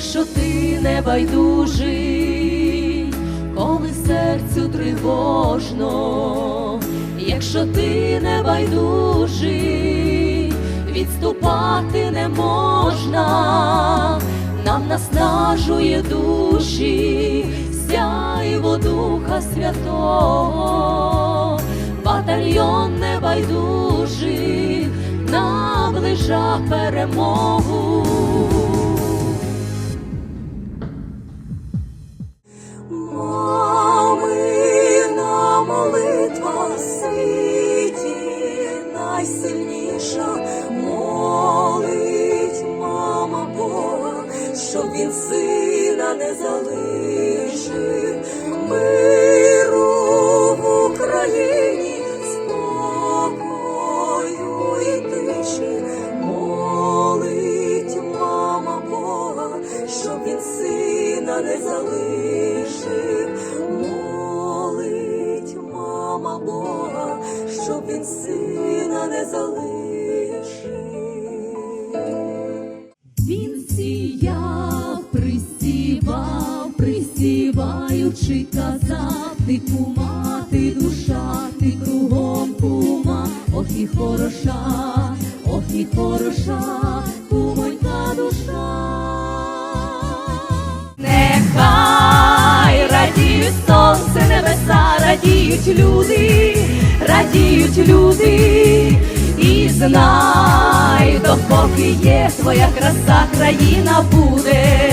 якщо ти не байдужий, коли серцю тривожно, якщо ти не байдужий, відступати не можна, нам наснажує душі, сяйво Духа Святого, батальйон небайдужих наближа перемогу. Сина не залишив миру в Україні, спокою молить мама Бога, щоб він сина не залишив, молить мама Бога, щоб він сина не залишив. Присіваючи, казав, ти кума, ти душа, ти кругом кума, ох і хороша, ох і хороша, кумонька душа. Нехай радіють сонце, небеса, радіють люди, радіють люди, і знай, допоки є твоя краса, країна буде.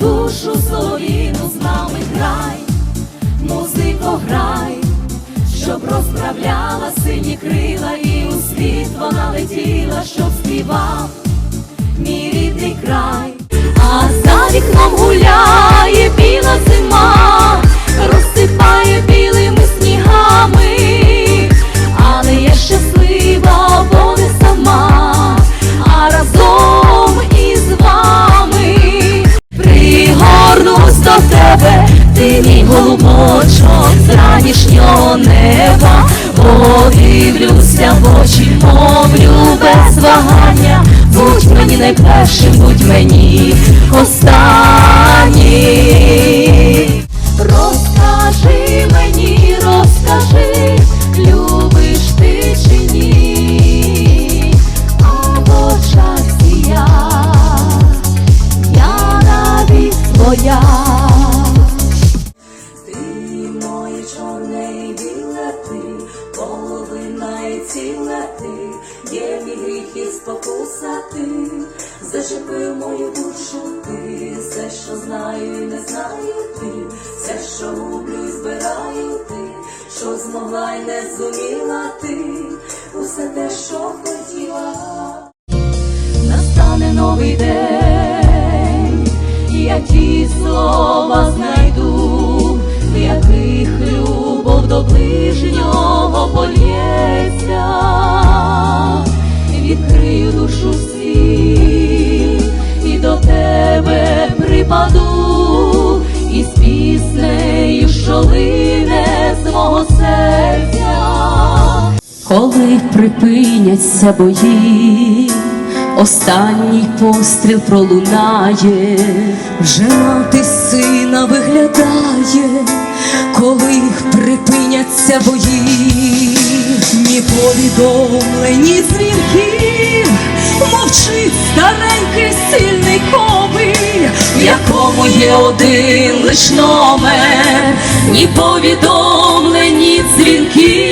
Душу соловіну з нами грай, музико, грай, щоб розправляла сині крила і у світ вона летіла, щоб співав мій рідний край, тебе, ти мій голубочок з неба, подивлюся в очі, мовлю без вагання, будь мені найпершим, будь мені останній. Половина ти, є мій гріх і спокуса ти, зачепив мою душу ти, все, що знаю і не знаю ти, все, що гублю і збираю ти, що змогла і не зуміла ти, усе те, що хотіла. настане новий день, я ті слова знайду, в яких до ближнього польється, відкрию душу всі і до тебе припаду, і з піснею, що лине з мого серця. Коли припиняться бої, останній постріл пролунає, Вже мати сина виглядає, коли припиняться бої, ні повідомлені дзвінків, мовчить старенький сильний комий, в якому є один лиш номер, ні повідомлені дзвінки.